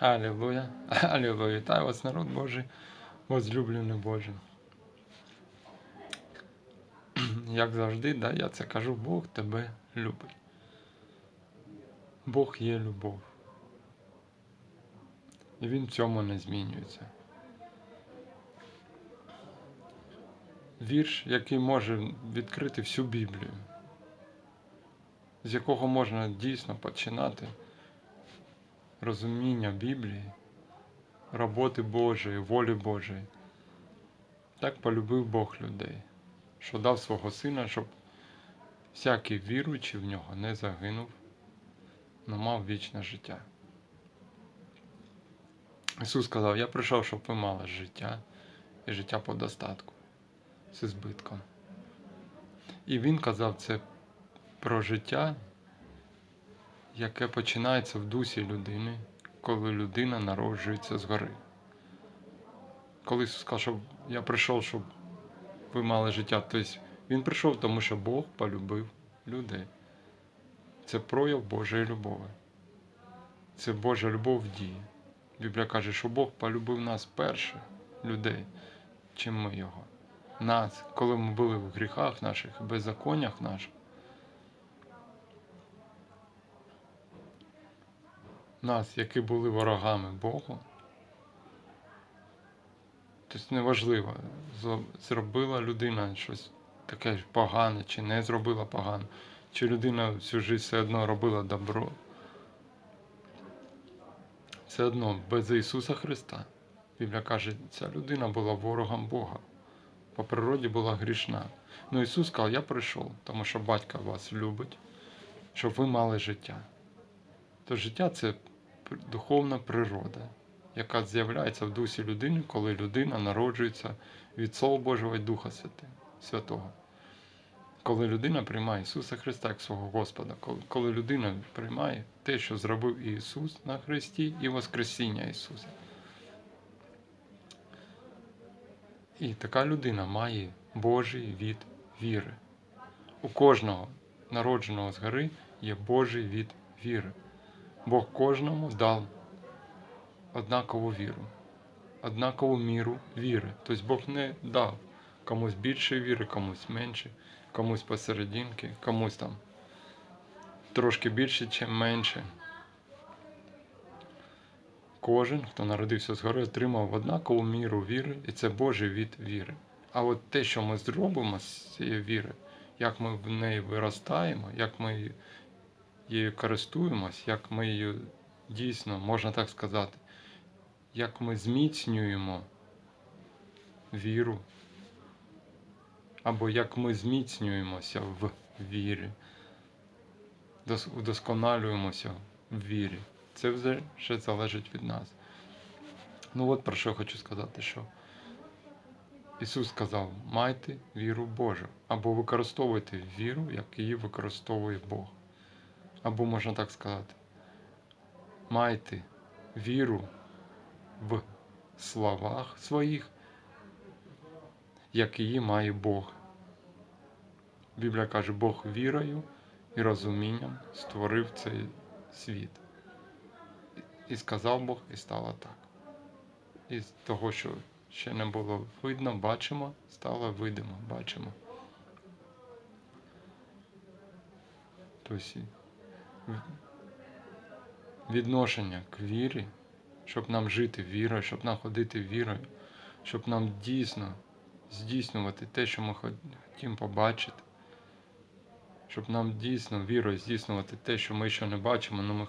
Алілуя. Алілуя. Вітаю вас, народ Божий, возлюблений Божий. Як завжди, да, я це кажу, Бог тебе любить. Бог є любов. І він в цьому не змінюється. Вірш, який може відкрити всю Біблію, з якого можна дійсно починати розуміння Біблії, роботи Божої, волі Божої. Так полюбив Бог людей, що дав свого сина, щоб всякий віруючий в нього не загинув, но мав вічне життя. Ісус сказав, я прийшов, щоб ви мали життя і життя по достатку, з збитком. І Він казав це про життя, яке починається в дусі людини, коли людина народжується згори. Коли Ісус сказав, що я прийшов, щоб ви мали життя, тобто Він прийшов, тому що Бог полюбив людей. Це прояв Божої любові. Це Божа любов в дії. Біблія каже, що Бог полюбив нас перше, людей, чим ми Його. Нас, коли ми були в гріхах наших, беззаконнях наших. Нас, які були ворогами Богу. Тобто неважливо, зробила людина щось таке погане, чи не зробила погане, чи людина всю життя все одно робила добро. Все одно без Ісуса Христа. Біблія каже, ця людина була ворогом Бога. По природі була грішна. Ну Ісус сказав, я прийшов, тому що батько вас любить, щоб ви мали життя. То життя це духовна природа, яка з'являється в дусі людини, коли людина народжується від Слова Божого і Духа Святого. Коли людина приймає Ісуса Христа як свого Господа, коли, людина приймає те, що зробив Ісус на Христі, і Воскресіння Ісуса. І така людина має Божий від віри. У кожного народженого згори є Божий від віри. Бог кожному дав однакову віру, однакову міру віри. Тобто Бог не дав комусь більше віри, комусь менше, комусь посерединки, комусь там трошки більше, чи менше. Кожен, хто народився згори, отримав однакову міру віри, і це Божий від віри. А от те, що ми зробимо з цієї віри, як ми в неї виростаємо, як ми її користуємось, як ми її дійсно, можна так сказати, як ми зміцнюємо віру, або як ми зміцнюємося в вірі, дос- удосконалюємося в вірі. Це вже ще залежить від нас. Ну от про що хочу сказати, що Ісус сказав, майте віру Божу, або використовуйте віру, як її використовує Бог. Або можна так сказати, майте віру в словах своїх, як її має Бог. Біблія каже, Бог вірою і розумінням створив цей світ. І сказав Бог, і стало так. І з того, що ще не було видно, бачимо, стало видимо, бачимо. Тобто відношення к вірі, щоб нам жити вірою, щоб нам ходити вірою, щоб нам дійсно здійснювати те, що ми хотімо побачити, щоб нам дійсно вірою здійснювати те, що ми ще не бачимо, але ми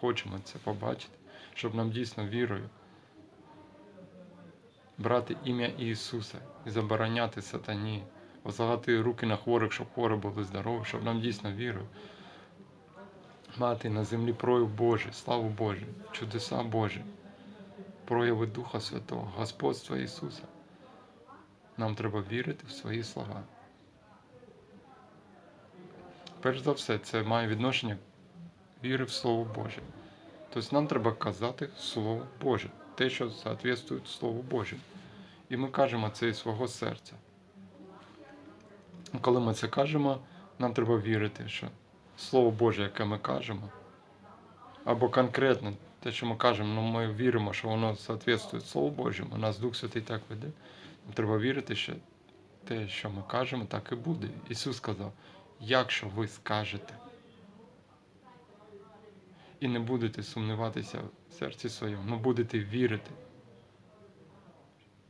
хочемо це побачити, щоб нам дійсно вірою брати ім'я Ісуса і забороняти сатані, возлагати руки на хворих, щоб хворі були здорові, щоб нам дійсно вірою мати на землі прояв Божий, славу Божу, чудеса Божі, прояви Духа Святого, Господства Ісуса. Нам треба вірити в свої слова. Перш за все, це має відношення віри в Слово Боже. Тобто нам треба казати Слово Боже, те, що соответствує Слову Боже. І ми кажемо це із свого серця. Коли ми це кажемо, нам треба вірити, що Слово Боже, яке ми кажемо, або конкретно те, що ми кажемо, ну ми віримо, що воно соответствує Слову Божому, нас Дух Святий так веде. Треба вірити, що те, що ми кажемо, так і буде. Ісус сказав, якщо ви скажете і не будете сумніватися в серці своєму, ну будете вірити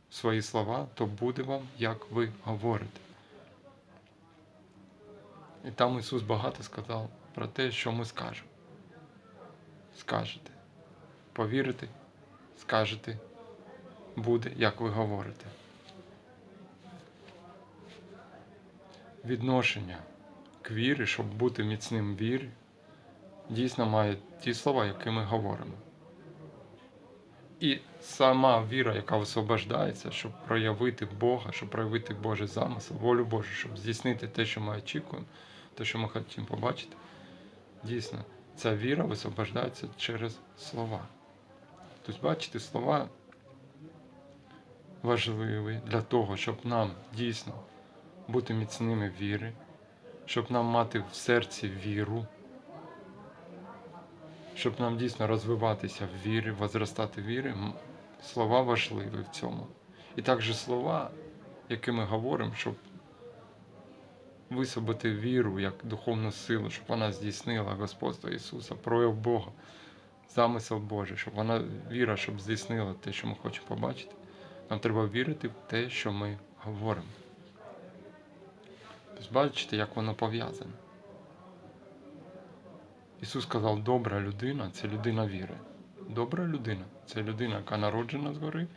в свої слова, то буде вам, як ви говорите. І там Ісус багато сказав про те, що ми скажемо. Скажете. Повірите, скажете, буде, як ви говорите. Відношення к вірі, щоб бути міцним вірі, дійсно має ті слова, які ми говоримо. І сама віра, яка висвобождається, щоб проявити Бога, щоб проявити Божий замисел, волю Божу, щоб здійснити те, що ми очікуємо, те, що ми хочемо побачити, дійсно, ця віра висвобождається через слова. Тобто, бачите, слова важливі для того, щоб нам дійсно бути міцними в вірі, щоб нам мати в серці віру, щоб нам дійсно розвиватися в вірі, возростати в вірі, слова важливі в цьому. І також слова, які ми говоримо, щоб висобити віру як духовну силу, щоб вона здійснила Господство Ісуса, прояв Бога, замисел Божий, щоб вона віра, щоб здійснила те, що ми хочемо побачити. Нам треба вірити в те, що ми говоримо. Тобто бачите, як воно пов'язане. Ісус сказав, добра людина це людина віри. Добра людина це людина, яка народжена згори,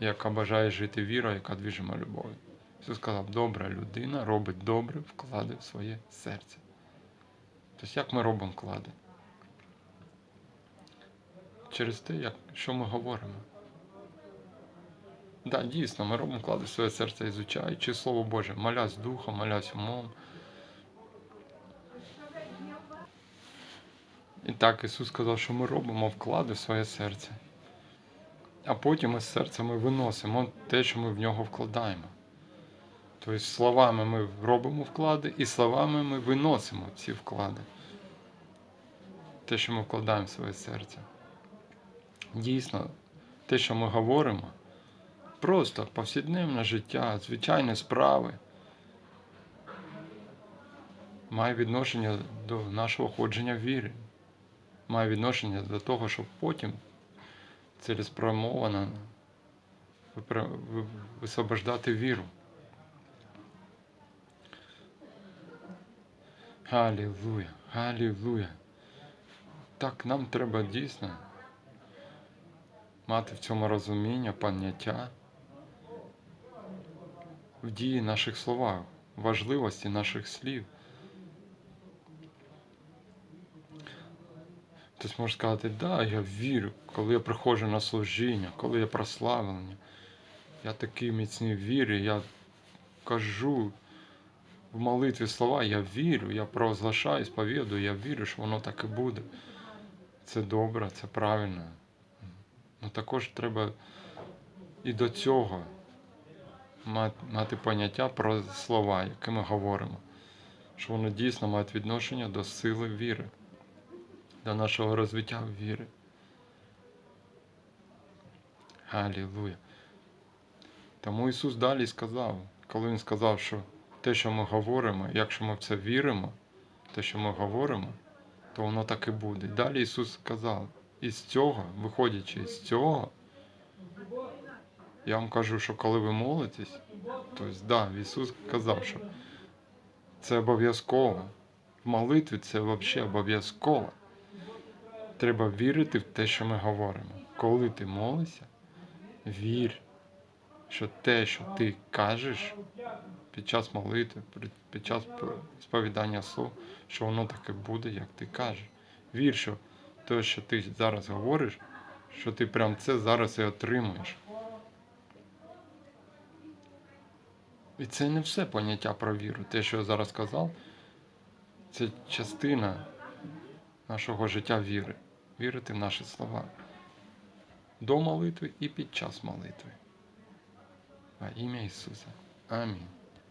яка бажає жити вірою, яка двіжима любов'ю. Ісус сказав, добра людина робить добре вклади в своє серце. Тобто, як ми робимо вклади? Через те, як, що ми говоримо. Так, да, дійсно, ми робимо вклади в своє серце, ізучаючи Слово Боже, молясь духом, молясь умом. І так Ісус сказав, що ми робимо вклади в своє серце. А потім із серця ми виносимо те, що ми в нього вкладаємо. Тобто словами ми робимо вклади, і словами ми виносимо ці вклади. Те, що ми вкладаємо в своє серце. Дійсно, те, що ми говоримо, просто повсякденне життя, звичайні справи, має відношення до нашого ходження в вірі, має відношення до того, щоб потім цілеспрямовано висвобождати віру. Галілуя, галілуя. Так, нам треба дійсно мати в цьому розуміння, поняття в дії наших словах, важливості наших слів. Хтось може сказати, да, я вірю, коли я приходжу на служіння, коли я прославлення, я такий міцний вірі, я кажу в молитві слова, я вірю, я провозглашаю, сповідую, я вірю, що воно так і буде. Це добре, це правильно. Ну також треба і до цього мати поняття про слова, які ми говоримо, що воно дійсно має відношення до сили віри, до нашого розвиття віри. Алілуя. Тому Ісус далі сказав, коли Він сказав, що те, що ми говоримо, якщо ми в це віримо, те, що ми говоримо, то воно так і буде. Далі Ісус сказав, із цього, виходячи з цього, я вам кажу, що коли ви молитесь, тобто, да, Ісус казав, що це обов'язково. В молитві це взагалі обов'язково. Треба вірити в те, що ми говоримо. Коли ти молишся, вір, що те, що ти кажеш під час молитви, під час сповідання слов, що воно таке буде, як ти кажеш. Вір, що те, що ти зараз говориш, що ти прям це зараз і отримуєш. І це не все поняття про віру. Те, що я зараз сказав, це частина нашого життя віри. Вірити в наші слова. До молитви і під час молитви. Во ім'я Ісуса. Амінь.